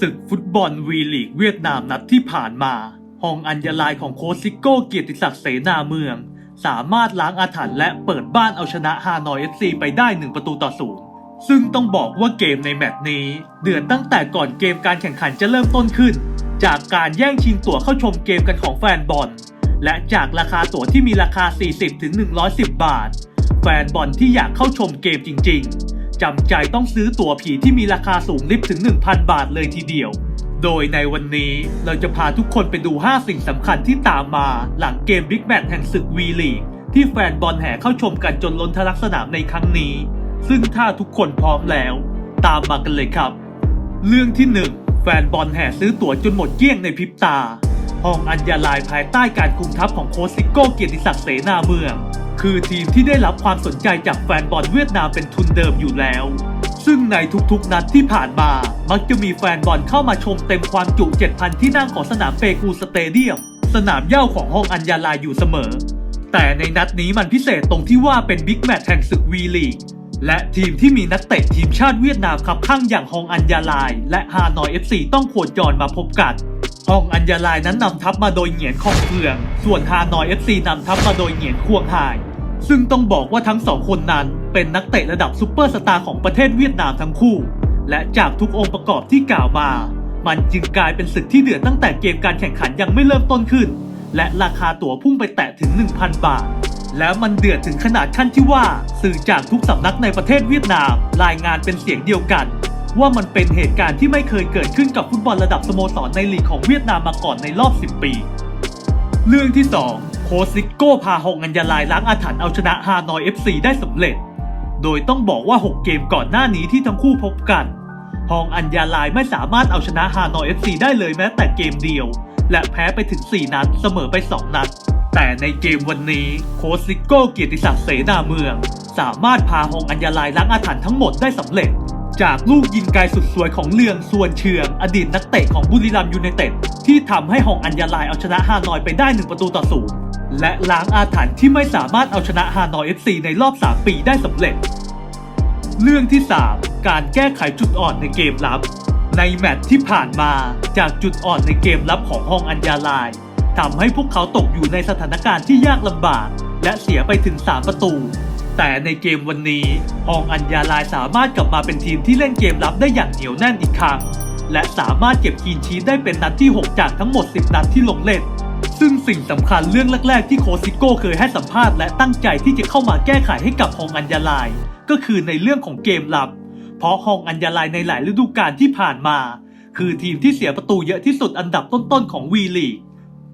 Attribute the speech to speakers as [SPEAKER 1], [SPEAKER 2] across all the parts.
[SPEAKER 1] ศึกฟุตบอลวีลีกเวียดนามนัดที่ผ่านมาฮองอัญญาลายของโค้ชซิโก้เกียรติศักดิ์เสนาเมือง สามารถล้างอาถรรพ์และเปิดบ้านเอาชนะฮานอยเอฟซีไปได้1ประตูต่อศูนย์ซึ่งต้องบอกว่าเกมในแมตช์นี้ เดือดตั้งแต่ก่อนเกมการแข่งขันจะเริ่มต้นขึ้น จากการแย่งชิงตั๋วเข้าชมเกมกันของแฟนบอล และจากราคาตั๋วที่มีราคา 40-110 บาท แฟนบอลที่อยากเข้าชมเกมจริง ๆ จำใจต้องซื้อตั๋วผีที่มีราคาสูงลิบถึง 1,000 บาทเลยทีเดียว โดยในวันนี้เราจะพาทุกคนไปดู 5 สิ่งสำคัญที่ตามมา หลังเกมบิ๊กแมตช์แห่งศึกวีลีกที่แฟนบอลแห่เข้าชมกันจนล้นทะลักสนามในครั้งนี้ ซึ่งถ้าทุกคนพร้อมแล้ว ตามมากันเลยครับ เรื่องที่ 1 แฟนบอลแห่ซื้อตั๋วจนหมดเกลี้ยงในพริบตาห้องอัญญาลายภายใต้การคุมทัพของโค้ชซิโก้เกียรติศักดิ์เสนาเมือง คือทีมที่ได้รับความสนใจจากแฟนบอลเวียดนามเป็นทุนเดิมอยู่แล้ว ซึ่งในทุกๆนัดที่ผ่านมา มักจะมีแฟนบอลเข้ามาชมเต็มความจุ 7,000 ที่นั่งของสนามเปกูสเตเดียม สนามเย้าของห้องอัญญาลายอยู่เสมอ แต่ในนัดนี้มันพิเศษตรงที่ว่าเป็นบิ๊กแมตช์แห่งศึกวีลีกและทีมที่มีนักเตะทีมชาติเวียดนามขับข้างอย่างฮองอัญญาลาย และฮานอยเอฟซีต้องโคจรมาพบกัน ฮองอัญญาลายนั้นนำทัพมาโดยเหงียนคองเฟือง ส่วนฮานอยเอฟซีนำทัพมาโดยเหงียนควงหาย ซึ่งต้องบอกว่าทั้งสองคนนั้นเป็นนักเตะระดับซูเปอร์สตาร์ของประเทศเวียดนามทั้งคู่ และจากทุกองค์ประกอบที่กล่าวมา มันจึงกลายเป็นศึกที่เดือดตั้งแต่เกมการแข่งขันยังไม่เริ่มต้นขึ้น และราคาตั๋วพุ่งไปแตะถึง 1,000 บาท แล้วมันเดือดถึงขนาดขั้นที่ว่า สื่อจากทุกสำนักในประเทศเวียดนาม รายงานเป็นเสียงเดียวกัน ว่ามันเป็นเหตุการณ์ที่ไม่เคยเกิดขึ้นกับฟุตบอลระดับสโมสรในลีกของเวียดนามมาก่อนในรอบ 10 ปี เรื่องที่ 2 โคซิโก้พาฮองอัญญาลายล้างอาถรรพ์เอาชนะฮานอย FC ได้สำเร็จ โดยต้องบอกว่า 6 เกมก่อนหน้านี้ที่ทั้งคู่พบกัน ฮองอัญญาลายไม่สามารถเอาชนะฮานอย FC ได้เลยแม้แต่เกมเดียว และแพ้ไปถึง 4 นัดเสมอไป 2 นัด แต่ในเกมวันนี้โคซิโก้เกียรติศักดิ์เสนาเมือง สามารถพาฮองอัญญาลายล้างอาถรรพ์ทั้งหมดได้สำเร็จ จากลูกยิงไกลสุดสวยของเลืองส่วนเชือง อดีตนักเตะของบุรีรัมยูไนเต็ดที่ทำให้ฮองอัญญาลายเอาชนะฮานอยไปได้ 1 ประตูต่อศูนย์และล้างอาถรรพ์ที่ไม่สามารถเอาชนะฮานอย FC ในรอบ 3 ปีได้สำเร็จ เรื่องที่ 3 การแก้ไขจุดอ่อนในเกมรับ ในแมตช์ที่ผ่านมาจากจุดอ่อนในเกมรับของฮองอัญญาลายทำให้พวกเขาตกอยู่ในสถานการณ์ที่ยากลำบาก และเสียไปถึง 3 ประตู แต่ในเกมวันนี้ฮองอัญญาลายสามารถกลับมาเป็นทีมที่เล่นเกมรับได้อย่างเหนียวแน่นอีกครั้ง และสามารถเก็บคีนชีทได้เป็นนัดที่ 6 จากทั้งหมด 10 นัดที่ลงเล่น ซึ่งสิ่งสำคัญเรื่องแรกๆที่โคซิโก้เคยให้สัมภาษณ์และตั้งใจที่จะเข้ามาแก้ไขให้กับฮองอัญญาลาย ก็คือในเรื่องของเกมรับ เพราะฮองอัญญาลายในหลายฤดูกาลที่ผ่านมา คือทีมที่เสียประตูเยอะที่สุดอันดับต้นๆของวีลีก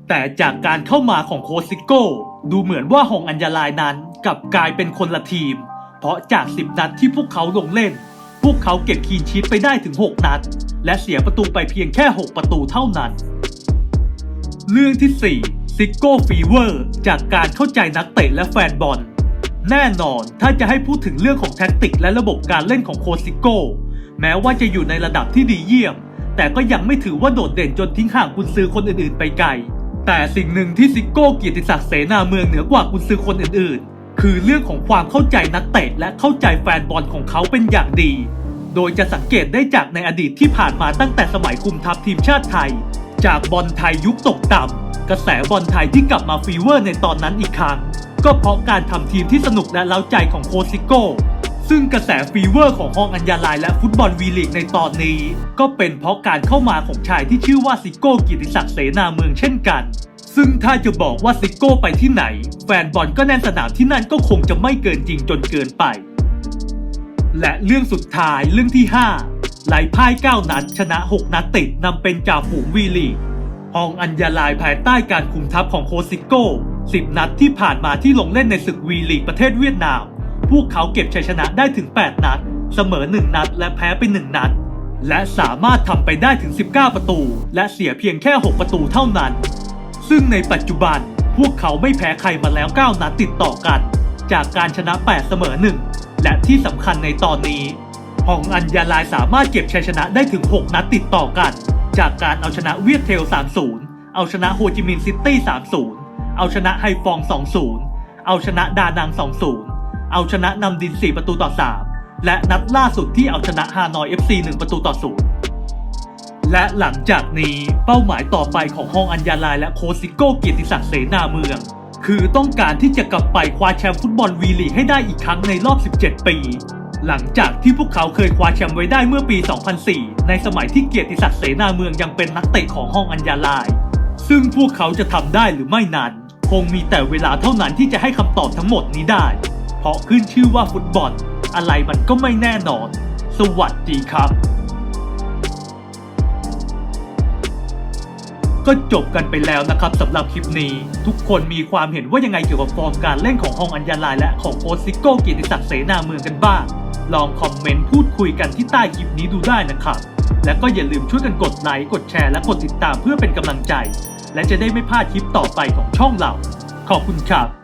[SPEAKER 1] แต่จากการเข้ามาของโคซิโก้ ดูเหมือนว่าฮองอัญญาลายนั้นกลับกลายเป็นคนละทีม เพราะจาก 10 นัดที่พวกเขาลงเล่น พวกเขาเก็บคีนชีทไปได้ถึง 6 นัด และเสียประตูไปเพียงแค่ 6 ประตูเท่านั้น เรื่องที่ 4 ซิกโก้ฟีเวอร์จากการเข้าใจนักเตะและแฟนบอล แน่นอนถ้าจะให้พูดถึงเรื่องของแท็กติกและระบบการเล่นของโคชซิโก้ แม้ว่าจะอยู่ในระดับที่ดีเยี่ยม แต่ก็ยังไม่ถือว่าโดดเด่นจนทิ้งห่างกุนซือคนอื่นๆ ไปไกล แต่สิ่งหนึ่งที่ซิโก้เกียรติศักดิ์เสนาเมืองเหนือกว่ากุนซือคนอื่นๆ คือเรื่องของความเข้าใจนักเตะและเข้าใจแฟนบอลของเขาเป็นอย่างดี โดยจะสังเกตได้จากในอดีตที่ผ่านมาตั้งแต่สมัยคุมทัพทีมชาติไทย จากบอลไทยยุคตกต่ำกระแสบอลไทยที่กลับมาฟีเวอร์ในตอนนั้นอีกครั้ง ก็เพราะการทำทีมที่สนุกและเล้าใจของโคชซิโก้ ซึ่งกระแสฟีเวอร์ของฮองอัญญาลายและฟุตบอลวีลีกในตอนนี้ ก็เป็นเพราะการเข้ามาของชายที่ชื่อว่าซิโก้กิติศักดิ์เสนาเมืองเช่นกัน ซึ่งถ้าจะบอกว่าซิโก้ไปที่ไหน แฟนบอลก็แน่นสนามที่นั่นก็คงจะไม่เกินจริงจนเกินไป และเรื่องสุดท้ายเรื่องที่ 5 ไหลพ่าย 9 นัด ชนะ 6 นัดติดนำเป็นจ่าฝูงวีลีกฮองอัญญาลายภายใต้การคุมทัพของโคซิโก้10 นัดที่ผ่านมาที่ลงเล่นในศึกวีลีกประเทศเวียดนาม พวกเขาเก็บชัยชนะได้ถึง 8 นัด เสมอ 1 นัด และแพ้ไป 1 นัด และสามารถทำไปได้ถึง 19 ประตู และเสียเพียงแค่ 6 ประตูเท่านั้น ซึ่งในปัจจุบันพวกเขาไม่แพ้ใครมาแล้ว 9 นัดติดต่อกัน จากการชนะ 8 เสมอ 1 และที่สำคัญในตอนนี้ฮองอัญญาลายสามารถเก็บชัยชนะได้ถึง 6 นัดติดต่อกัน จากการเอาชนะเวียดเทล 3-0 เอาชนะโฮจิมินห์ซิตี้ 3-0 เอาชนะไฮฟอง 2-0 เอาชนะดานัง 2-0 เอาชนะนำดิน 4 ประตูต่อ 3 และนัดล่าสุดที่เอาชนะฮานอย FC 1 ประตูต่อ 0 และหลังจากนี้เป้าหมายต่อไปของฮองอัญญาลายและโคซิโก้เกียรติศักดิ์เสนาเมือง คือต้องการที่จะกลับไปคว้าแชมป์ฟุตบอลวีลีกให้ได้อีกครั้งในรอบ 17 ปี หลังจากที่พวกเขาเคยคว้าแชมป์ไว้ได้เมื่อปี 2004 ในสมัยที่เกียรติศักดิ์เสนาเมืองยังเป็นนักเตะของฮองอัญญาลาย ซึ่งพวกเขาจะทำได้หรือไม่นั้นคงมีแต่เวลาเท่านั้นที่จะให้คำตอบทั้งหมดนี้ได้ เพราะขึ้นชื่อว่าฟุตบอล อะไรมันก็ไม่แน่นอน สวัสดีครับ ก็จบกันไปแล้วนะครับสำหรับคลิปนี้ ทุกคนมีความเห็นว่ายังไงเกี่ยวกับฟอร์มการเล่นของฮองอัญญาลายและของโคซิโก้เกียรติศักดิ์เสนาเมืองกันบ้าง ลองคอมเมนต์พูดคุยกันที่ใต้คลิปนี้ดูได้นะครับ และก็อย่าลืมช่วยกันกดไลค์กดแชร์และกดติดตามเพื่อเป็นกำลังใจ และจะได้ไม่พลาดคลิปต่อไปของช่องเราขอบคุณครับ